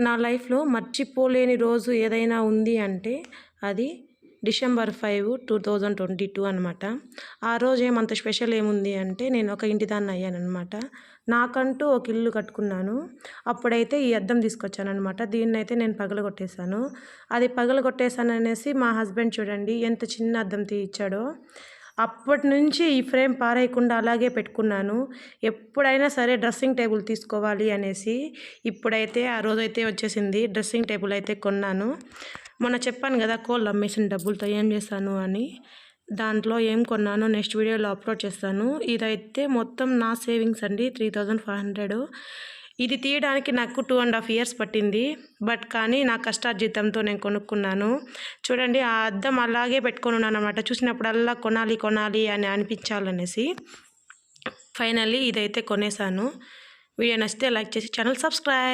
నా లైఫ్లో మర్చిపోలేని రోజు ఏదైనా ఉంది అంటే అది December five two thousand twenty two అనమాట ఆ రోజు ఏమంత స్పెషల్ ఏముంది అంటే నేను ఒక ఇంటి దాన్ని అయ్యానమాట నాకంటూ ఒక ఇల్లు కట్టుకున్నాను. అప్పుడైతే ఈ అద్దం తీసుకొచ్చానమాట దీన్ని అయితే నేను పగలగొట్టేశాను. అది పగలగొట్టేశాను అనేసి మా హస్బెండ్ చూడండి ఎంత చిన్న అద్దం తీయించాడో అప్పటి నుంచి ఈ ఫ్రేమ్ పారేయకుండా అలాగే పెట్టుకున్నాను. ఎప్పుడైనా సరే డ్రెస్సింగ్ టేబుల్ తీసుకోవాలి అనేసి ఇప్పుడైతే ఆ రోజైతే వచ్చేసింది డ్రెస్సింగ్ టేబుల్ అయితే కొన్నాను. మొన్న చెప్పాను కదా కోళ్ళు అమ్మేసిన డబ్బులతో ఏం చేశాను అని. దాంట్లో ఏం కొన్నానో నెక్స్ట్ వీడియోలో అప్లోడ్ చేస్తాను. ఇదైతే మొత్తం నా సేవింగ్స్ అండి త్రీ థౌజండ్ ఫైవ్ హండ్రెడ్. ఇది తీయడానికి నాకు టూ అండ్ హాఫ్ ఇయర్స్ పట్టింది. బట్ కానీ నా కష్టార్జితంతో నేను కొనుక్కున్నాను. చూడండి ఆ అద్దం అలాగే పెట్టుకొని ఉన్నాను అనమాట చూసినప్పుడల్లా కొనాలి కొనాలి అని అనిపించాలనేసి ఫైనల్లీ ఇదైతే కొనేసాను. వీడియో నచ్చితే లైక్ చేసి ఛానల్ సబ్స్క్రైబ్